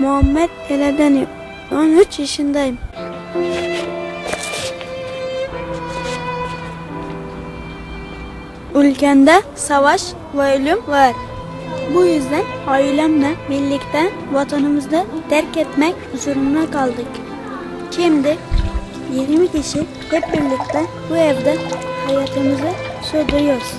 Muhammed Eledeni. 13 yaşındayım. Ülkende savaş ve ölüm var. Bu yüzden ailemle birlikte vatanımızda terk etmek zorunda kaldık. Şimdi 20 kişi hep birlikte bu evde hayatımızı sürdürüyoruz.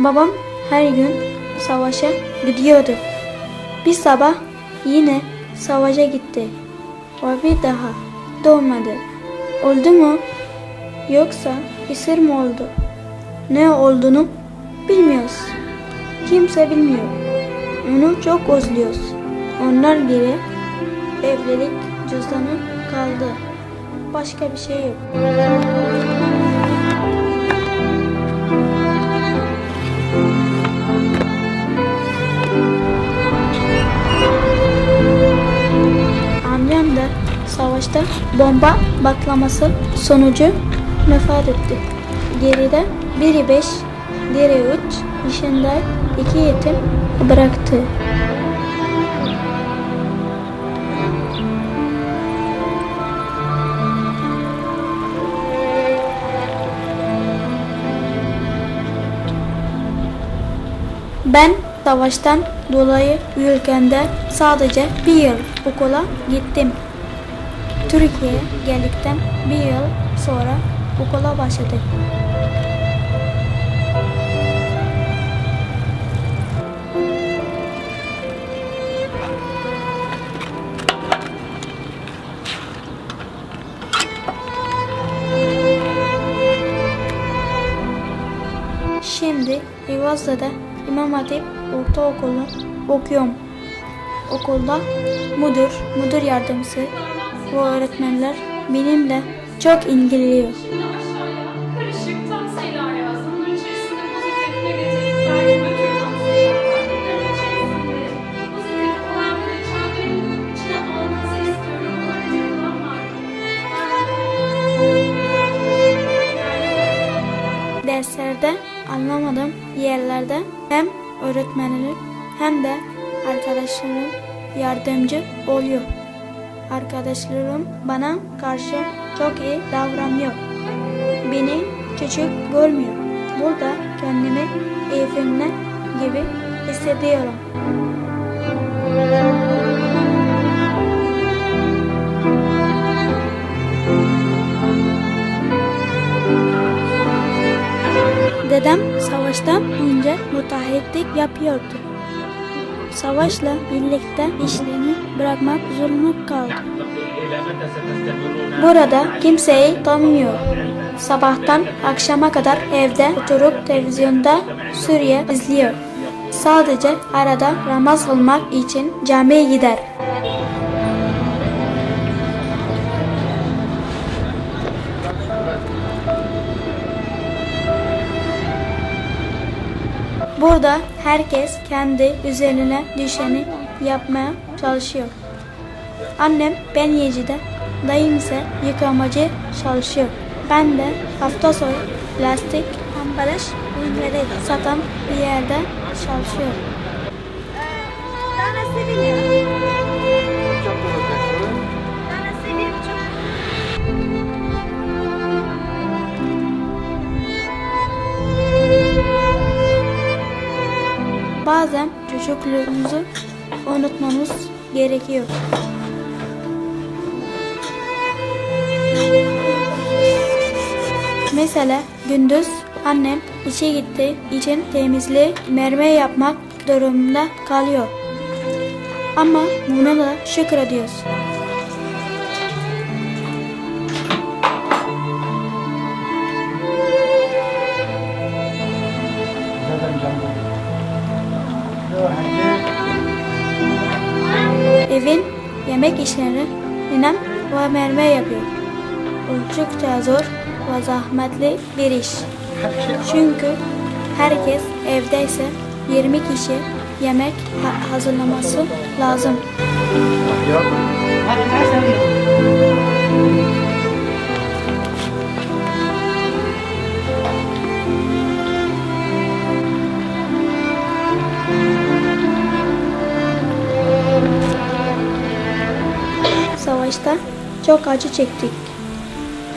Babam her gün savaşa gidiyordu. Bir sabah yine savaşa gitti. Ve bir daha doğmadı. Oldu mu? Yoksa esir mi oldu? Ne olduğunu bilmiyoruz. Kimse bilmiyor. Onu çok özlüyoruz. Onlar geri evlilik cüzdanı kaldı. Başka bir şey yok. Savaşta bomba patlaması sonucu vefat etti. Geride biri 5, diğeri 3 yaşında iki yetim bıraktı. Ben savaştan dolayı ülkemde sadece bir yıl okula gittim. Türkiye'ye geldikten bir yıl sonra okula başladım. Şimdi Rivazlı'da İmam Hatip Ortaokulu okuyorum. Okulda müdür, müdür yardımcısı ve öğretmenler benimle çok var. Derslerde anlamadığım yerlerde hem öğretmenim hem de arkadaşlarım yardımcı oluyor. Arkadaşlarım bana karşı çok iyi davranıyor. Beni küçük görmüyor. Burada kendimi evimde gibi hissediyorum. Dedem savaştan önce müteahhitlik yapıyordu. Savaşla birlikte işlerini bırakmak zorunda kaldı. Burada kimseyi tanımıyor. Sabahtan akşama kadar evde oturup televizyonda Suriye izliyor. Sadece arada namaz kılmak için camiye gider. Burada herkes kendi üzerine düşeni yapmaya çalışıyor. Annem ben yecide, dayım ise yıkamacı çalışıyor. Ben de hafta sonu plastik ambalaj ürünleri satan bir yerde çalışıyorum. Bazen çocukluğumuzu unutmamız gerekiyor. Mesela gündüz annem işe gittiği için temizliği mermi yapmak durumunda kalıyor. Ama buna da şükrediyoruz. Evin yemek işlerini ninem ve merve yapıyor. Oldukça zor ve zahmetli bir iş. Çünkü herkes evdeyse 20 kişi yemek ha- hazırlaması lazım. Savaşta çok acı çektik.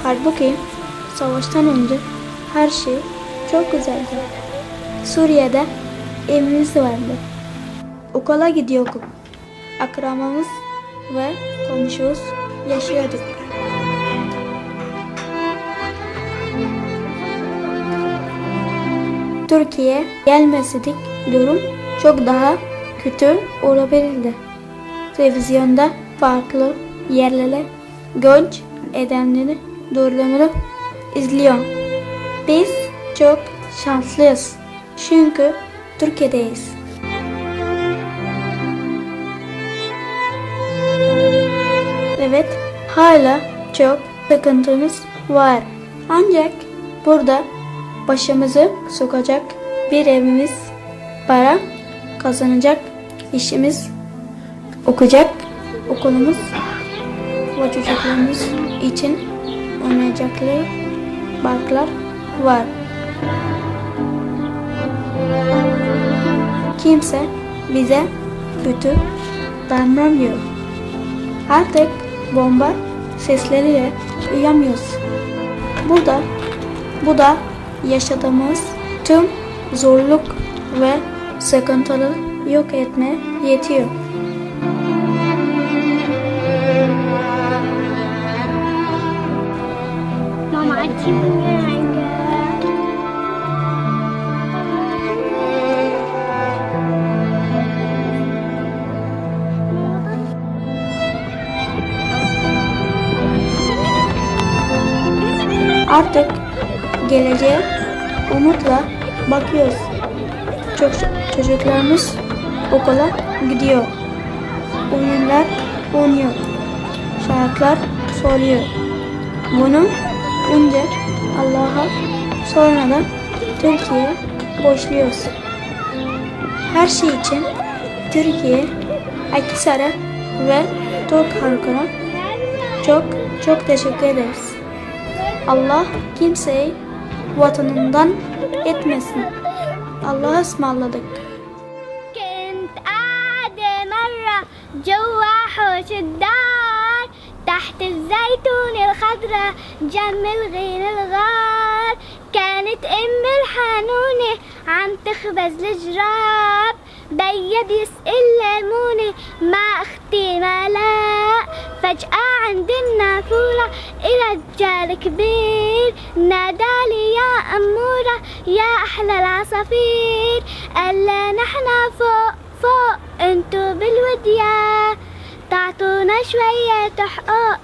Halbuki savaştan önce her şey çok güzeldi. Suriye'de evimiz vardı. Okula gidiyorduk. Akramamız ve komşumuz yaşıyorduk. Türkiye gelmeseydik durum çok daha kötü olabilirdi. Televizyonda farklı yerlere göç edenleri durumunu izliyor. Biz çok şanslıyız. Çünkü Türkiye'deyiz. Evet, hala çok sıkıntımız var. Ancak burada başımızı sokacak bir evimiz, para kazanacak işimiz, okuyacak okulumuz ve çocuklarımız için oynayacakları parklar var. Kimse bize kötü davranmıyor. Artık bomba sesleriyle uyamıyoruz. Bu da, bu da yaşadığımız tüm zorluk ve sıkıntıları yok etme yetiyor. Artık geleceğe umutla bakıyoruz. Çocuk, çocuklarımız okula gidiyor. Oyunlar oynuyor. Şarkılar söylüyor. Bunu önce Allah'a sonra da Türkiye'ye borçluyuz. Her şey için Türkiye, Aksara ve Türk halkına çok çok teşekkür ederiz. Allah kimseyi vatanından etmesin. Allah'a ısmarladık. كنت قاعدة مرة جوا حوش الدار تحت الزيتون الخضرة جنب الغين الغار. كانت أم الحنونة عم تخبز الجراب. بيا بيسأل ليمونة مع أختي ملاء فجأة عند النافورة إلى رجال كبير. نادالي يا أمورة يا أحلى العصافير. ألا نحنا فوق فوق. انتو بالودية تعطونا شوية حقوق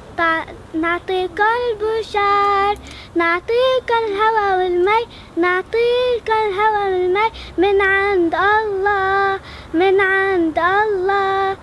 نعطيكم البشار نعطيكم الهوى والمي. نعطيكم الهوى والمي. من عند الله. من عند الله.